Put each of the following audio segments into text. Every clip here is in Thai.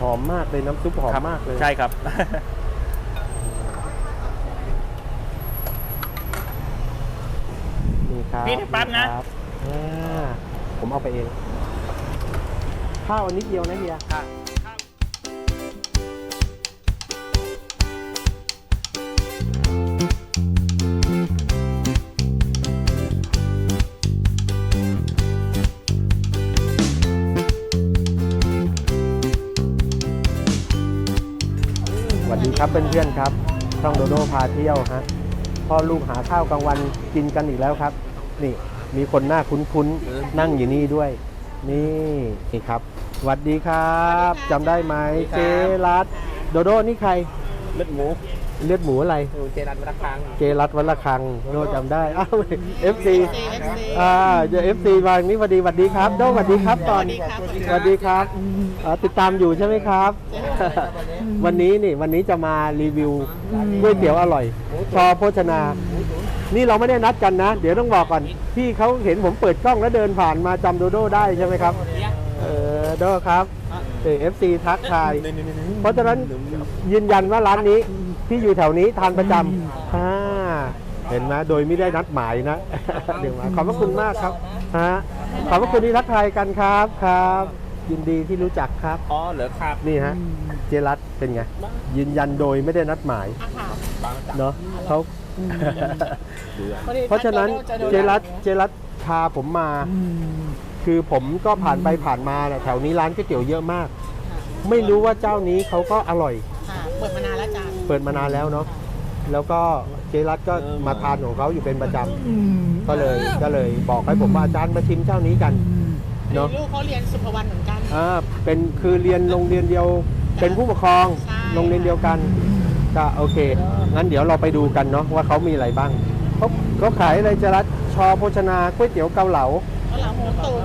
หอมมากเลยน้ำซุปหอมครับมากเลย ใช่ครับ นี่ครับพี่เดี๋ยวแป๊บนะ ครับอ่าผมเอาไปเอง ข้าวอันนิดเดียวนะเฮียสวัส ครับเพื่อนๆครับช่องโดโดพาเที่ยวฮะพ่อลูกหาข้าวกลางวันกินกันอีกแล้วครับ นี่มีคนหน้าคุ้นๆนั่งอยู่นี่ด้วย นี่นี่ครับสวัสดีครับจำได้ไหมเจรัตโดโดนี่ใครเลือดหมู เลือดหมูอะไร ดูเจรันวัดคังเจรัตวัลละคังโดจำได้ อ้าว FC อ่าเจอ FC มาอย่างนี้สวัสดีสวัสดีครับโดสวัสดีครับก่อนสวัสดีครับอ่าติดตามอยู่ใช่ไหมครับ วันนี้นี่วันนี้จะมารีวิวก๋วยเตี๋ยวอร่อย ชอโภชนา นี่เราไม่ได้นัดกันนะ เดี๋ยวต้องบอกก่อน พี่เขาเห็นผมเปิดกล้องแล้วเดินผ่านมาจำโดโดได้ใช่ไหมครับ เออโดครับเอฟซีทักทาย เพราะฉะนั้นยืนยันว่าร้านนี้ ที่อยู่แถวนี้ทานประจำอ่าเห็นไหมโดยไม่ได้นัดหมายนะเดี๋ยวมาขอบพระคุณมากครับฮะขอบพระคุณที่ทักทายกันครับครับ ยินดีที่รู้จักครับ อ๋อเหรอครับนี่ฮะเจรัตเป็นไง ยืนยันโดยไม่ได้นัดหมายเนาะเขาเพราะฉะนั้นเจรัตเจรัตพาผมมา คือผมก็ผ่านไปผ่านมาแหละแถวนี้ร้านก๋วยเตี๋ยวเยอะมาก ไม่รู้ว่าเจ้านี้เขาก็อร่อยค่ะเปิดมานานแล้วจาน เปิดมานานแล้วเนาะแล้วก็เจรัตก็มาทานของเขาอยู่เป็นประจำก็เลยก็เลยบอกให้ผมว่าอาจารย์มาชิมเจ้านี้กันเนาะลูกเขาเรียนสุภวรรณเหมือนกันอ่าเป็นคือเรียนโรงเรียนเดียว เป็นผู้ปกครองใช่โรงเรียนเดียวกันก็โอเคงั้นเดี๋ยวเราไปดูกันเนาะว่าเขามีอะไรบ้างเขาเขาขายอะไรเจรัตชอโภชนาก๋วยเตี๋ยวเกาเหลาข้าวหลามหมูตุ๋น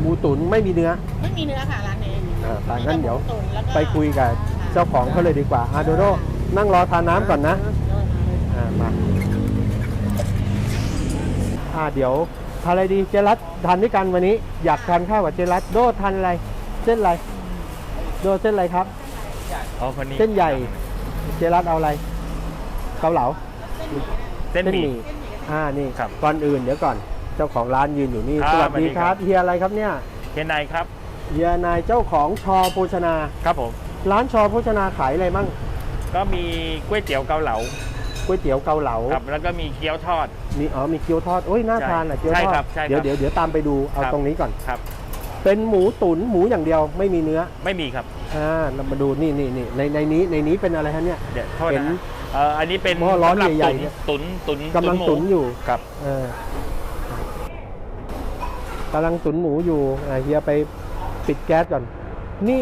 หมูตุ๋นไม่มีเนื้อ ไม่มีเนื้อค่ะร้านนี้อ่าแต่งั้นเดี๋ยวมีแต่หมูตุ๋นแล้วก็ไปคุยกับเจ้าของเขาเลยดีกว่าอาโดโด นั่งรอทานน้ำก่อนนะอ่ามาอ่าเดี๋ยวทานอะไรดีเจรัตทานด้วยกันวันนี้ อยากทานข้าวกับเจรัตโดทานอะไร เส้นอะไร โดเส้นอะไรครับอ๋อคนนี้เส้นใหญ่ เจรัตเอาอะไร เกาเหลา เส้นหมี่ อ่า นี่ครับก่อนอื่นเดี๋ยวก่อน เจ้าของร้านยืนอยู่นี่ ครับสวัสดีสวัสดีคครัรับ บเฮียอะไรครับเนี่ย เคนไนครับ เฮียนายเจ้าของชอโภชนา ครับผม ร้านชอโภชนาขายอะไรมั่ง ก็มีก๋วยเตี๋ยวเกาเหลาก๋วยเตี๋ยวเกาเหลาครับ แล้วก็มีเกี๊ยวทอด มีอ๋อมีเกี๊ยวทอดโอ้ยน่าใช่ทานอะเกี๊ยวใช่ทอดครับใช่ครับเดี๋ยวเดี๋ยวเดี๋ยวตามไปดูเอาครับ ตรงนี้ก่อน ครับ เป็นหมูตุ๋นหมูอย่างเดียวไม่มีเนื้อไม่มีครับ อ่าเรามาดูนี่นี่นี่ในในนี้ในนี้เป็นอะไรฮะเนี่ย เดี๋ยวโทษเห็นนะเอ่ออันนี้เป็นหม้อร้อนสำบใหญ่ๆเนี่ย ตุ๋นตุ๋นกำลังหมูตุ๋นอยู่ครับ เออกำลังตุ๋นหมูอยู่อ่าเฮียไปปิดแก๊สก่อน นี่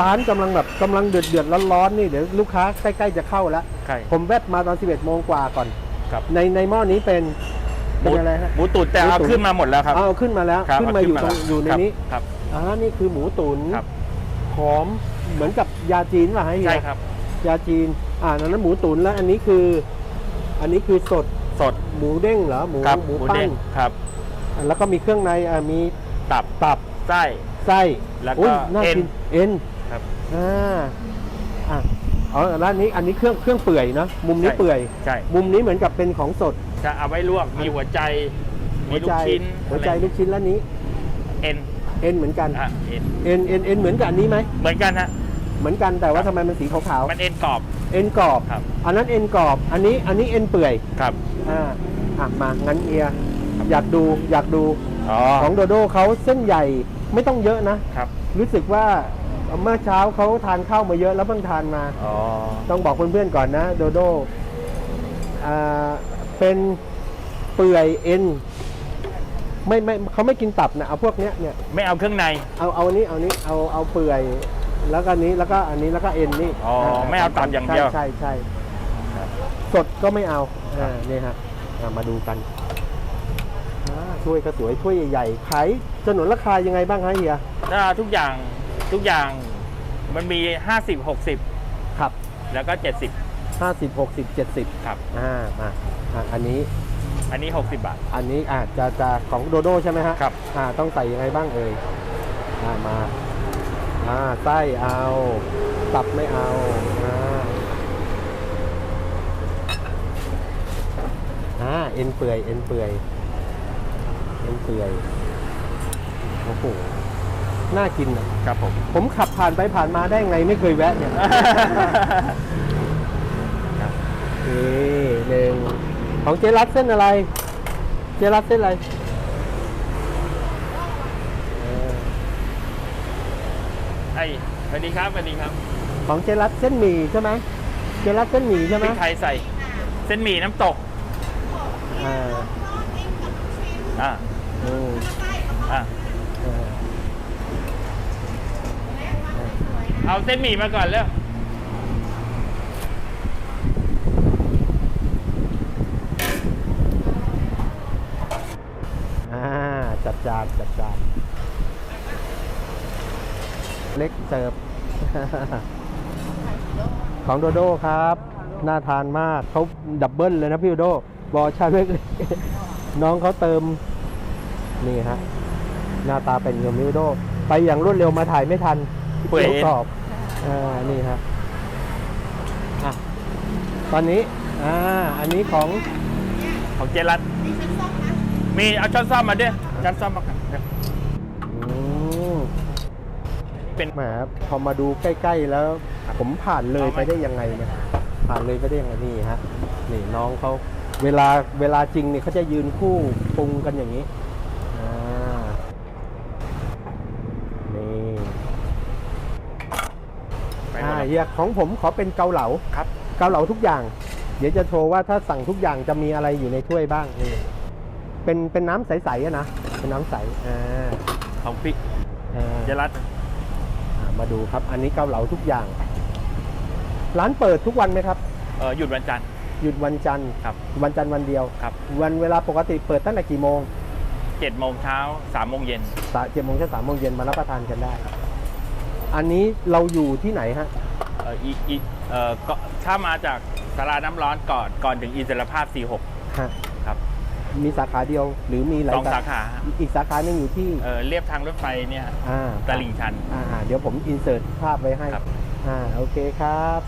ร้านกำลังแบบกำลังเดือดเดือดร้อนร้อนๆนี่เดี๋ยวลูกค้าใกล้ๆจะเข้าแล้วใช่ผมแวบมาตอน 11โมงกว่าก่อนครับในในหม้อนี้เป็นเป็นอะไรฮะหมูตุ๋นแต่หมูเอาตุ๋นขึ้นมาหมดแล้วครับเอาขึ้นมาแล้วครับขึ้นมาอยู่ตรงเขึ้อยู่ในครับนี้ครับอ่านี่คือหมูตุ๋นครับหอมเหมือนกับยาจีนป่ะฮะเฮียใช่ครับ ยาจีนอ่าอันนั้นหมูตุ๋นแล้วอันนี้คือ อันนี้คือสดสดหมูเด้งเหรอหมูครับหมูหมูปั้เด้นงครับอ่าแล้วก็มีเครื่องในอ่ามีตับตับไส้ ไส้แล้วก็อุ๊ยน่าเอ็นกินเอ็นครับอ่าอะอ๋อร้านนี้อันนี้เครื่องเครื่องเปื่อยเนอะมุมนี้ใช่เปื่อยใช่มุมนี้เหมือนกับเป็นของสดจะเอาไว้ลวกมีหัวใจมีหัวลูใจกชิ้นหัวใจลูกชิ้นแล้วนี้เอ็นเอ็นเหมือนกันอะเอ็นเอ็นเอ็นเอ็นเหมือนกับอันนี้ไหมเหมือนกันฮะเหมือนกันแต่ว่าทำไมมันสีขาวมันเอ็นกรอบๆเอ็นกรอบครับอันนั้นเอ็นกรอบ อันนี้อันนี้เอ็นเปื่อยครับอ่าอะมางั้นเอียอยากดูอยากดูอ๋อของโดโดเขาเส้นใหญ่ ไม่ต้องเยอะนะ ครับ รู้สึกว่าเมื่อเช้าเขาทานข้าวมาเยอะแล้วเพิ่งทานมา อ๋อ ต้องบอกเพื่อนๆก่อนนะ โดโดอ่าเป็นเปื่อยเอ็นไม่ไม่เขาไม่กินตับนะเอาพวกเนี้ยเนี่ยไม่เอาเครื่องใน เอาเอาอันนี้เอานี้เอาเอาเปื่อย แล้วก็อันนี้แล้วก็อันนี้แล้วก็เอ็นนี่อ๋อไม่เอาตับอย่างเดียวใช่ใช่ใช่สดก็ไม่เอาอ่านี่ฮะอ่ามาดูกันอ่า ถ้วยก็สวยถ้วยใหญ่ๆขายสนุนราคายังไงบ้างฮะเฮียถ้าทุกอย่างทุกอย่างมันมี 50 60 ครับ แล้วก็ห้าสิบหกสิบเจ็ดสิบ70 ครับอ่ามาอ่าอันนี้อันนี้ 60 บาท อันนี้อาจจะจะของโดโดใช่ไหมฮะครับอ่าต้องใส่ยังไงบ้างเอ่ยอ่ามาอ่าอ่าไส้เอาตับไม่เอาอ่าอ่าเอ็นเปื่อยเอ็นเปื่อย เอ็นเปื่อยโอ้โหน่ากินอะครับผม ผมขับผ่านไปผ่านมาได้ไงไม่เคยแวะเนี่ยนี่หนึ่งของเจรัตเส้นอะไร เจรัตเส้นอะไรเออไอ้สวัสดีครับสวัสดีครับ ของเจรัตเส้นหมี่ใช่ไหมเจรัตเส้นหมี่ใช่ไหพมริกไทยใส่ เส้นหมี่น้ำตก อ่า อ่าอืมอ่าเอาเส้นหมี่มาก่อนแล้วจัดจานจัดจานเล็กเสิร์ฟของโดโด้ครับ น่าทานมากเขาดับเบิลเลยนะพี่โดโดบอชาเล็กน้องเขาเติม นี่ฮะหน้าตาเป็นเงินมิวโด ไปอย่างรวดเร็วมาถ่ายไม่ทันเปื่อยดี๋ยวกรอบอ่านี่ฮะอะตอนนี้อ่าอันนี้ของของเจรัตมีเอาช้อนซ่อมมาด้วยช้อนซ่อมมาก่อนอืมเป็นแหมพอมาดูใกล้ ๆ แล้ว ผมผ่านเลยไปได้ยังไงเนี่ยผ่านเลยไปได้ยังไงนี่ฮะนี่น้องเขาเวลาเวลาจริงเนี่ยเขาจะยืนคู่ปรุงกันอย่างนี้ อ่า นี่ ไปหม อ่า ดแล้ว เฮียของผมขอเป็นเกาเหลาครับ เกาเหลาทุกอย่าง เดี๋ยวจะโชว์ว่าถ้าสั่งทุกอย่างจะมีอะไรอยู่ในถ้วยบ้างนี่เป็นเป็นน้ำใสๆอะนะเป็นน้ำใสอ่าของพี่อ่าเจรัตอ่ามาดูครับ อันนี้เกาเหลาทุกอย่าง ร้านเปิดทุกวันไหมครับ เออหยุดวันจันทร์ หยุดวันจันทร์ครับวันจันทร์วันเดียวครับ วันเวลาปกติเปิดตั้งแต่กี่โมงเจ็ดโมงเช้าสามโมงเย็นสาเจ็ดโมงถึงสามโมงเย็นมารับประทานกันได้ อันนี้เราอยู่ที่ไหนฮะเอออีอีเออก็ถ้ามาจากสาราน้ำร้อนก่อนก่อนถึงอิสรภาพ 46 ฮะครับ มีสาขาเดียวหรือมีหลายสองสาขาอีกสาขาหนึ่งอยู่ที่เออเรียบทางรถไฟเนี่ยอ่าตลิ่งชัน อ่าอ่าเดี๋ยวผมอินเสิร์ตภาพไว้ให้ครับ อ่าโอเคครับ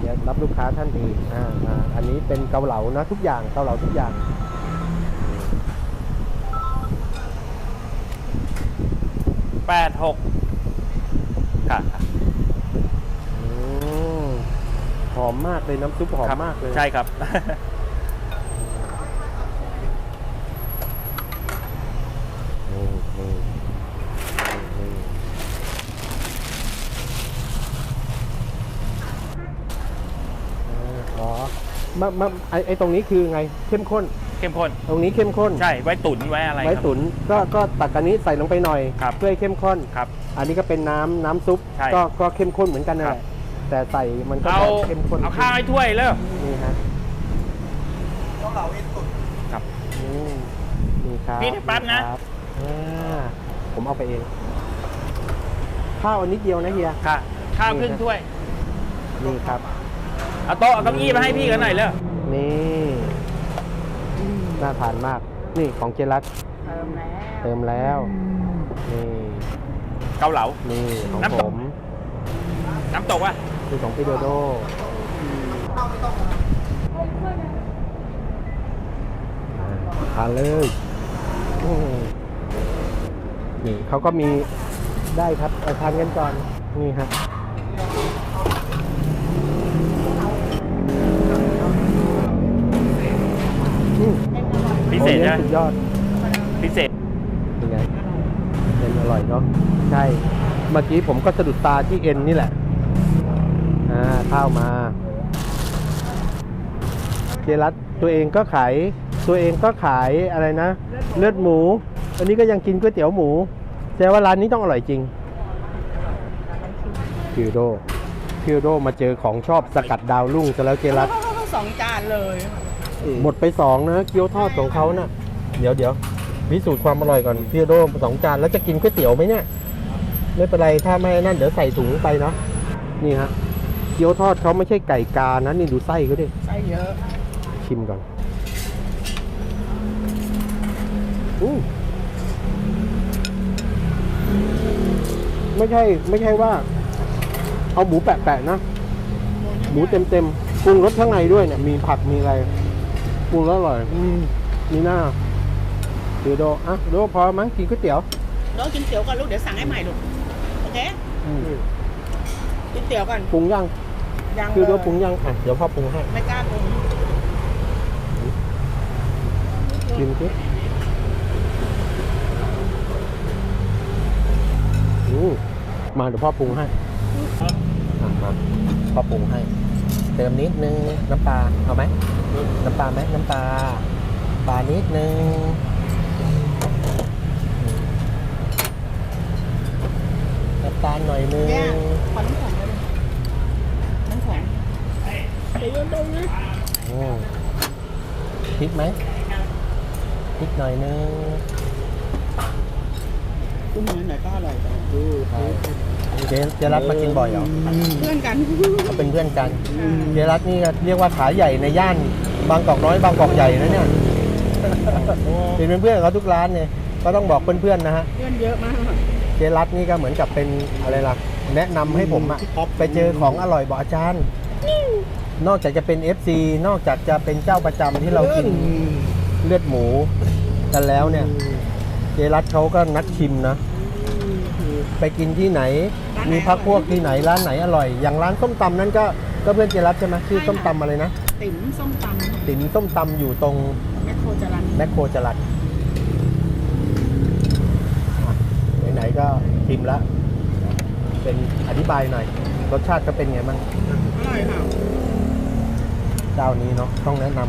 เดี๋ยวรับลูกค้าท่านอื่นอ่าอ่าอันนี้เป็นเกาเหลานะทุกอย่างเกาเหลาทุกอย่าง 86 ค่ะ อืม หอมมากเลยน้ำซุปหอมมากเลยใช่ครับนี่นี่นี่เอออ๋อมามาไอไอตรงนี้คือไงเข้มข้น เข้มข้น ตรงนี้เข้มข้น ใช่ ไว้ตุ๋นไว้อะไรไว้ครับ ตุ๋นก็ก็ตักอันนี้ใส่ลงไปหน่อย ครับเพื่อให้เข้มข้น ครับ อันนี้ก็เป็นน้ำน้ำซุปใช่ก็ก็เข้มข้นเหมือนกันนั่นครัแหบละ แต่ใส่มันก็เอาจะเข้มข้นเอาข้าวให้ถ้วยเลยนี่ฮะครับอืมนี่ครับพี่ได้ปั๊บนะ ครับอ่าผมเอาไปเอง ข้าวอันนิดเดียวนะเฮีย ค่ะข้าวครึ่งถ้วย นี่ครับ เอาโต๊ะเอาเก้าอี้มาให้พี่กันหน่อยเลยนี่น่าทานมาก นี่ของเจรัตเติมแล้วเติมแล้ว นี่ เกาเหลา นี่ของน้ำผตกม น้ำตกว่ะ นี่ของพี่โดโดอ่าทานเลยอืมนี่เขาก็มีได้ครับเอาทานกันก่อน นี่ครับอืมพิเศษโอ้นะนี่สุดยอด พิเศษยังไงเอ็นอร่อยเนาะใช่ เมื่อกี้ผมก็สะดุดตาที่เอ็นนี่แหละ อ่าข้าวมาเจรัตตัวเองก็ขายตัวเองก็ขายอะไรนะ เลือดหมู อันนี้ก็ยังกินก๋วยเตี๋ยวหมูแสดงว่าร้านนี้ต้องอร่อยจริงพิวโดพิวโดมาเจอของชอบสกัดดาวรุ่งซะแล้วเจรัตสองจานเลย หมดไปสองนะเกี๊ยวทอดของเขานะ่ะ เดี๋ยวเดี๋ยวพิสูจน์ความอร่อยก่อนพี่โดสองจานแล้วจะกินก๋วยเตี๋ยวไหมเนี่ยไม่เป็นไรถ้าไม่นั่นเดี๋ยวใส่ถุงไปเนาะนี่ฮะ เกี๊ยวทอดเขาไม่ใช่ไก่กานะนี่ดูไส้เขาดิใส่เยอะ ชิมก่อนอู้อไม่ใช่ไม่ใช่ว่า เอาหมูแปะๆนะ หมูเต็มๆปรุงรสข้างในด้วยเนี่ย มีผักมีอะไรปรุงแล้วอร่อยอืมนี่หน้าเดี๋ยวโดอะโดพอมั้งกินก๋วยเตี๋ยวน้องกินเตี๋ยวก่อนลูกเดี๋ยวสั่งให้ใหม่ลูกโอเค อืมกินเตี๋ยวก่อนปรุงยังยังคือโดเลยปรุงยังอะเดี๋ยวพ่อปรุงให้ไม่กล้าปรุงชิมสิอืมมาเดี๋ยวพ่อปรุงให้อะมาพ่อปรุงให้ เติมนิดนึงน้ำปลาเอาไหมน้ำปลาไหมน้ำปลาปลานิดนึงน้ำตาลหน่อยนึง เนี่ยขอน้ำแข็งเลยน้ำแข็ง เดี๋ยวโยนตรงนี้อืมพริกไหมพริกหน่อยนึงกุ้งเนื้อไหนก็อร่อยจังเจเจรัตมากินบ่อยเหรอเพื่อนกันเขาเป็นเพื่อนกันเจรัตนี่ก็เรียกว่าขาใหญ่ในย่าน บางกอกน้อยบางกอกใหญ่นะเนี่ยเป็นเพื่อนๆกับเขาทุกร้านเนี่ยก็ต้องบอกเพื่อนๆนะฮะเพื่อนเยอะมากเจรัตนี่ก็เหมือนกับเป็นอะไรล่ะ แนะนำให้ผมอะไปเจอของอร่อยบอกอาจารย์ นอกจากจะเป็น FC นอกจากจะเป็นเจ้าประจำที่เรากินเลือดหมูกันแล้วเนี่ย เจรัตเขาก็นักชิมนะ ไปกินที่ไหน มีพักพวกที่ไหนร้านไหนอร่อย อย่างร้านส้มตำนั้นก็ก็เพื่อนเจรัตใช่ไหมชื่อส้มตำอะไรนะ ติ๋มส้มตติ๋มส้มตำอยู่ตรงำแมคโครจรันแมคโครจรัสอะไหนๆก็ชิมแล้วเป็นอธิบายหน่อย รสชาติก็เป็นไงบ้างอร่อยค่ะ เจ้านี้เนาะต้องแนะน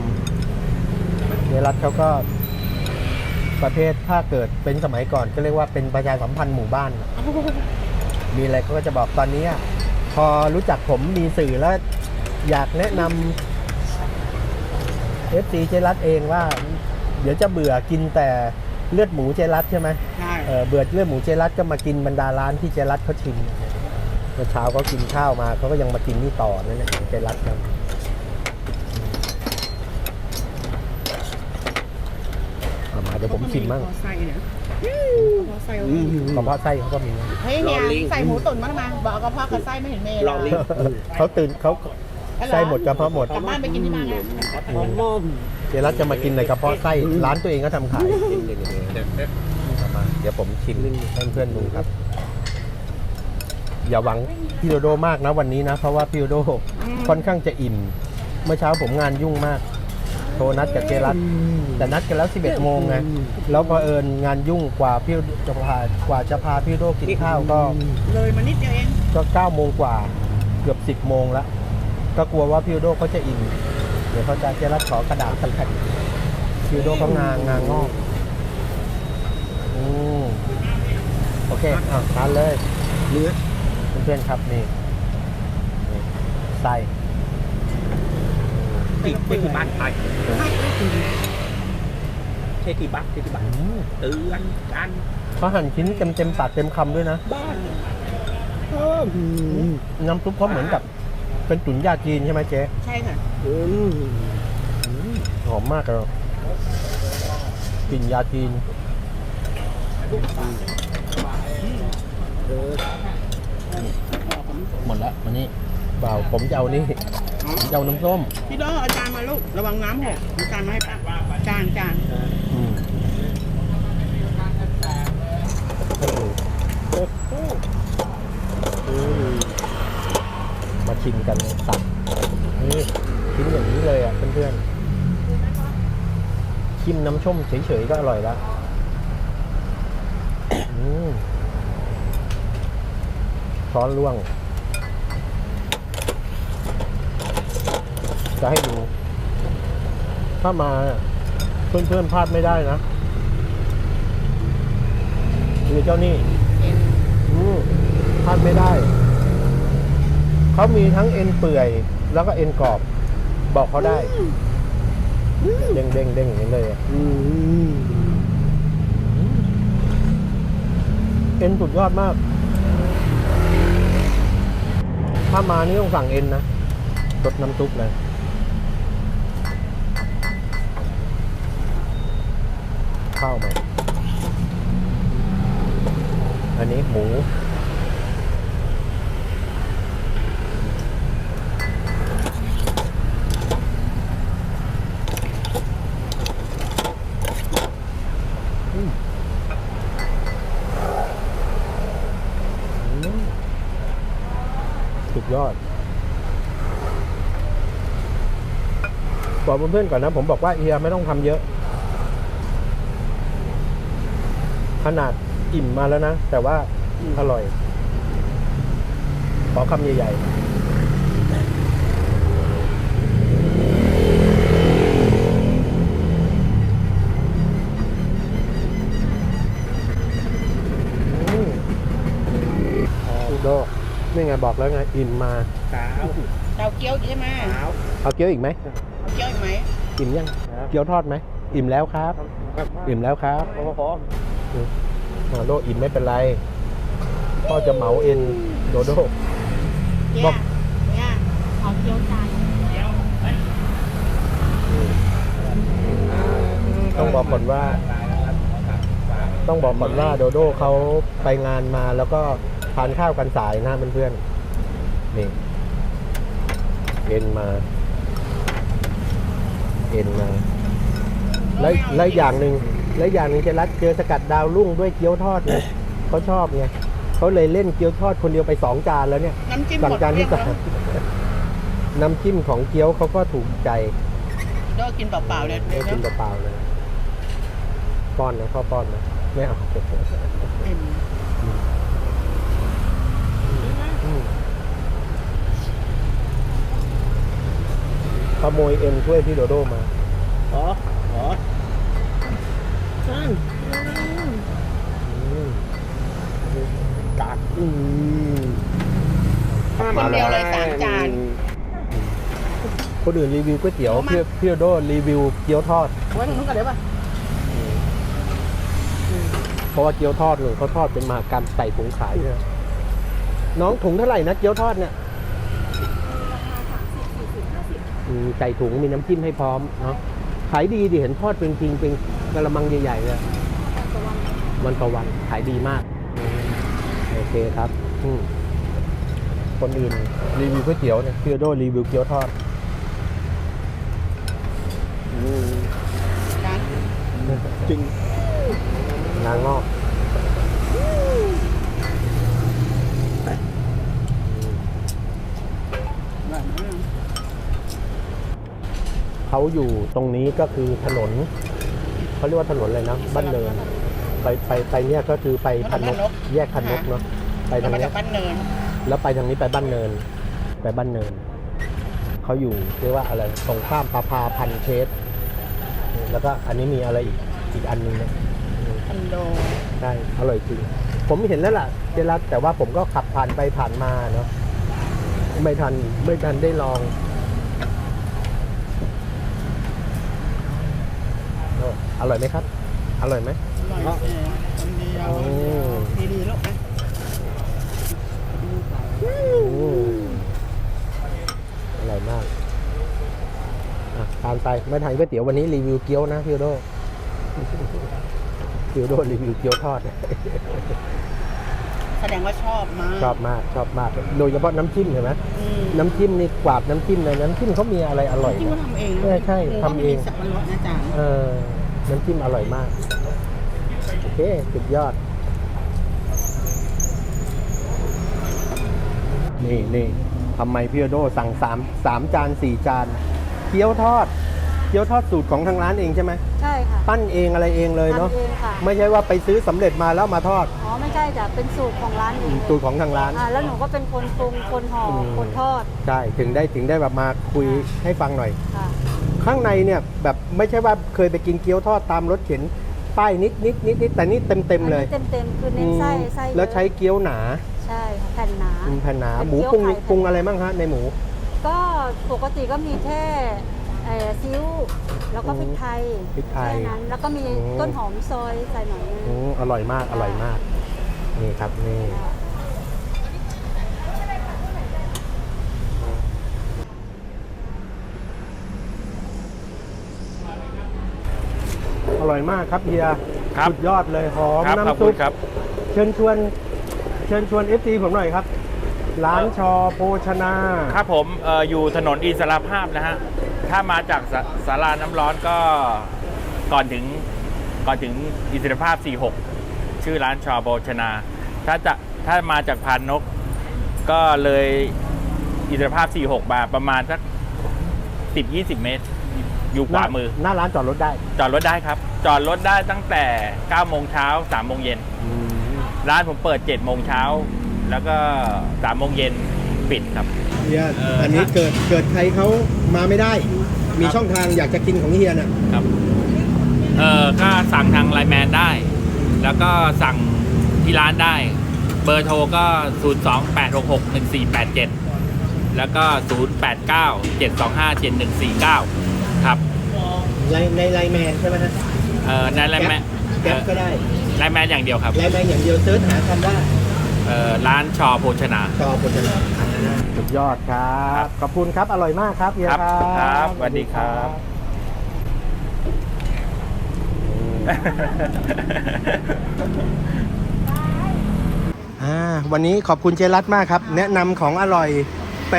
ำเจรัตเขาก็ประเภทถ้าเกิดเป็นสมัยก่อนก็เรียกว่าเป็นประชาสัมพันธ์หมู่บ้าน มีอะไรเขาก็จะบอกตอนนี้อะพอรู้จักผมมีสื่อแล้วอยากแนะนำเอฟซีเจรัตเองว่า เดี๋ยวจะเบื่อกินแต่เลือดหมูเจรัตใช่ไหมใช่เออเบื่อเลือดหมูเจรัตก็มากินบรรดาร้านที่เจรัตเขาชิมเมื่อเช้าเขากินข้าวมาเขาก็ยังมากินนี่ต่อนั่นแหละเจรัตกันเอามา เดี๋ยวผมชิมมั่งพอใส่เนี่ยพอใส่กระเพาะไส้เขาก็มีเฮ้ยเนี่ยใส่หมูตุ๋นมาทำไมบอกเอากระเพาะกับไส้ไม่เห็นเมย์ลองลิงเขาตื่นเขาไส้หมดกระเพาะหมด กลับบ้านไปกินที่บ้านไงเจรัตจะมากินในกระเพาะไส้ร้านตัวเองก็ทำขายเอามาเดี๋ยวผมชิมให้เพื่อนๆดูครับ อย่าหวังพี่โดโดมากนะวันนี้นะ เพราะว่าพี่โดโดค่อนข้างจะอิ่ม เมื่อเช้าผมงานยุ่งมาก โทรนัดกับเจรัตแต่นัดกันแล้ว11โมงไงแล้วพอเผอิญงานยุ่งกว่าพี่จะพากว่าจะพาพี่โดกินข้าวก็เลยมานิดเดียวเองก็9โมงกว่าเกือบ 10โมงแล้วก็กลัวว่าพี่โดเขาจะอิ่มเดี๋ยวเขาจะเจรัตขอกระดาษสักแผ่นพี่โดเขางางงางงอกอืมโอเคอะทานเลยเนื้อเพื่อนๆครับนี่นี่ไส้ ติดไปที่บ้านไปเทที่บ้านเทที่บ้านอืมเตือนกันเขาหั่นชิ้นเต็มเต็มๆปากเต็มคำด้วยนะบ้านน้ำซุปเขาเหมือนกับ เป็นตุ๋นยาจีนใช่ไหมเจ๊ใช่ค่ะหอมมากเลยกลิ่นยาจีนหมดแล้ววันนี้เปล่าผมจะเอานี่ ผมจะเอาน้ำส้มพี่โดเอาจารย์มาลูก ระวังน้ำหกเอาจารย์มาให้ป้าจานจานอืมมาชิมกันเลยตักนี่ชิ้นอย่างนี้เลยอะเพื่อนๆชิมน้ำส้มเฉยๆก็อร่อยแล้วอืมช้อนล่วง จะให้ดู ถ้ามาเพื่อนๆพลาดไม่ได้นะคือเจ้านี่อืพลาดไม่ได้ เขามีทั้งเอ็นเปื่อย แล้วก็เอ็นกรอบ บอกเขาได้ เด้งเด้งเด้งอย่างนี้เลยเอ็นสุดยอดมาก ถ้ามานี่ต้องสั่งเอ็นนะรสน้ำซุปเลย ข้าวมาอันนี้หมูสุดยอดบอกเพื่อนๆก่อนนะ ผมบอกว่าเอียไม่ต้องทำเยอะ ขนาดอิ่มมาแล้วนะ แต่ว่าอร่อย ขอคำใหญ่ๆอืมอุโดนี่ไงบอกแล้วไงอิ่มมาเช้าเตาเกี๊ยวใช่ไหมเช้าเอาเกี๊ยวอีกไหมเอาเกี๊ยวอีกไหม อิ่มยัง เกี๊ยวทอดไหม อิ่มแล้วครับ อิ่มแล้วครับพอพอ มาโดอิ่มไม่เป็นไร พ่อจะเหมาเอ็นโดโดเนี่ยบอกเนี่ยเอาเกี๊ยวจานต้องบอกก่อนว่า ต้องบอกก่อนว่าโดโดเขาไปงานมาแล้วก็ทานข้าวกันสายนะเพื่อนๆนี่เอ็นมา เอ็นมา แล้วแล้วอย่างหนึ่ง แล้วอย่างหนึ่งเจะรัดเจอสกัดดาวรุ่งด้วยเกี๊ยวทอดเนี่ยเขาชอบไงเขาเลยเล่นเกี๊ยวทอดคนเดียวไปสองจานแล้วเนี่ยน้ำจิ้มหสั่มงดจานที่เกลี้สายงมน้ำจิ้มของเกี๊ยวเขาก็ถูกใจแล้วโดกินเปล่าๆเลยไม่เดี๋ยวกินนะเปล่าๆเลยป้อนนะข้าวป้อนนะไม่เอาอิ่มอืมขโมยเอ็มช่วยพี่โดโดมา อ๋ออ๋ออืม กากอืมคนเดียวเลยสามจาน คนอื่นรีวิวก๋วยเตี๋ยวเอามาพี่พี่โดโดรีวิวเกี๊ยวทอดไว้ตรงนู้นกันเดี๋ยวป่ะเพราะว่าเกี๊ยวทอดเลยเขาทอดเป็นมหากรรมใส่ถุงขายเนี่ยน้องถุงเท่าไหร่นะเกี๊ยวทอดเนี่ยอืมใส่ถุงมีน้ำจิ้มให้พร้อมเนาะขายดีดิเห็นทอดเป็นจริงเป็นกระมังใหญ่ๆเลยวันต่อวันขายดีมากอืม โอเคครับอืมคนอื่นรีวิวก๋วยเตี๋ยวเนี่ยพี่โดรีวิวเกี๊ยวทอดอืมจานจริงนางงอกเขาอยู่ตรงนี้ก็คือถนนเขาเรียกว่าถนนอะไรนะบ้านเนิน ไปไปไปเนี่ยก็คือไปพันนกแยกพันนกเนาะไปเราทางมาเนี้จายกบ้านเนิน แล้วไปทางนี้ไปบ้านเนิน ไปบ้านเนินเขาอยู่เรียกว่าอะไรตรงข้ามประพาพันเทสแล้วก็อันนี้มีอะไรอีกอีกอันหนึงเนี่ยคอนโดใช่อร่อยจริงผมเห็นแล้วล่ะเจรัตแต่ว่าผมก็ขับผ่านไปผ่านมาเนาะไม่ทันไม่ทันได้ลองโอ้อร่อยไหมครับ อร่อยไหม อร่อยเออคนเดียวโอ้ดีๆลูกนะอืมอร่อยมากอะทานไปไม่ทานก๋วยเตี๋ยววันนี้รีวิวเกี๊ยวนะพี่โอโดพี่โอโดรีวิวเกี๊ยวทอด แสดงว่าชอบมากชอบมากชอบมาก โดยเฉพาะน้ำจิ้มเห็นไหมอืมน้ำจิ้มนี่กวาดน้ำจิ้มเลยน้ำจิ้มเขามีอะไรอร่อยจริงนะว่าทำเองนะใช่ใช่ทำเองหมูก็มีสับปะรดนะจานเออน้ำจิ้มอร่อยมาก โอเคสุดยอด นี่นี่ทำไมพี่โอโดสั่งสามสามจานสี่จาน เกี๊ยวทอด เกี๊ยวทอดสูตรของทางร้านเองใช่ไหมใช่ค่ะ ปั้นเองอะไรเองเลยเนาะทำเองค่ะ ไม่ใช่ว่าไปซื้อสำเร็จมาแล้วมาทอด อ๋อ ไม่ใช่จ้ะ เป็นสูตรของร้านเองสูตรของทางร้าน อ่าแล้วหนูก็เป็นคนปรุง คนห่ออม คนทอด ใช่ถึงได้ถึงได้แบบมาคุยให้ฟังหน่อย ค่ะ ข้างในเนี่ยแบบไม่ใช่ว่าเคยไปกินเกี๊ยวทอดตามรถเข็น ป้ายนิดนิดนิดนิดแต่นี่เต็มเต็มๆเลยเต็มเต็มๆคือเน้นไส้ไส้เยอะแล้วใช้เกี๊ยวหนา ใช่ค่ะแผ่นหนาอืมแผ่นหนาเป็นหมูเกี๊ยวปรุงไข่ปรุงอะไรบ้างฮะในหมู ก็ปกติก็มีแค่เอ่อซิ้วแล้วก็พริกไทยพริกไทยแค่นั้นแล้วก็มีอืมต้นหอมซอยใส่หน่อยนึงอืมอร่อยมากอร่อยมาก นี่ครับนี่ ค่ะ อ ร่อยมากครับเฮียครับ สุดยอดเลยหอมครับขอบน้ำคุซุณปครับ เชิญชวน เชิญชวนเอฟซีผมหน่อยครับ ร้านชอโภชนา ครับผมเอ่ออยู่ถนนอิสระภาพนะฮะ ถ้ามาจากสศาลาน้ำร้อนก็ก่อนถึงก่อนถึงอิสระภาพ 46 ชื่อร้านชอโบชนา ถ้าจะถ้ามาจากพานนก ก็เลยอิสรภาพ 46 มาประมาณสัก 10-20 เมตร อยู่ขวามือ หน้าร้านจอดรถได้ จอดรถได้ครับ จอดรถได้ตั้งแต่9โมงเช้า3โมงเย็น ร้านผมเปิด7โมงเช้า แล้วก็3โมงเย็นปิดครับ เฮียเอออัอันนี้เกิดเกิดใครเขามาไม่ได้ มีช่องทางอยากจะกินของเฮียน่ะครับ เออก็สั่งทางไลน์แมนได้ แล้วก็สั่งที่ร้านได้ เบอร์โทรก็ 028661487 แล้วก็ 089-725-7149 ครับในในไลน์แมนใช่ไหมฮะเออในไลน์แมนแก๊ปก็ได้ไลน์แมนอย่างเดียวครับไลน์แมนอย่างเดียวเซิร์ชหาคำว่าเออร้านชอโภชนาต่อโฆษณาสุดยอดครับ ขอบคุณครับ อร่อยมากครับเฮียครับครับครับสวัสดีครับ อ่าวันนี้ขอบคุณเจรัตมากครับ แนะนำของอร่อยไป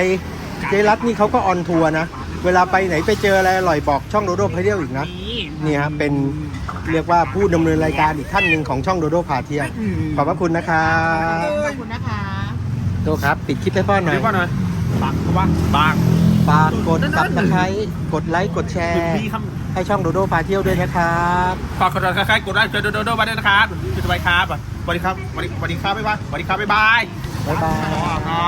เจรัตนี่เขาก็ออนทัวร์นะ เวลาไปไหนไปเจออะไรอร่อยบอกช่องโดโดพาเที่ยวอีกนะนี่ฮะเป็นเรียกว่าผู้ดำเนินรายการอีกท่านหนึ่งของช่องโดโดพาเที่ยวขอบพระคุณนะครับขอบคุณนะคะโตครับ ปิดคลิปให้พ่อหน่อยเดี๋ยวก่อนหน่อยปักว่าบางฝากกดซับสไครต์กดไลค์ กดแชร์ มีคให้ช่องโดโดพาเที่ยวด้วยนะครับำฝากกดติดตามคล้ายๆกดไลค์กดโดโดโดมาด้วยนะครับสวัสดีครับสวัสดีครับสวัสดีสวัสดีครับบ๊ายบายสวัสดีครับบ๊ายบายบ๊ายบาย อ๋อ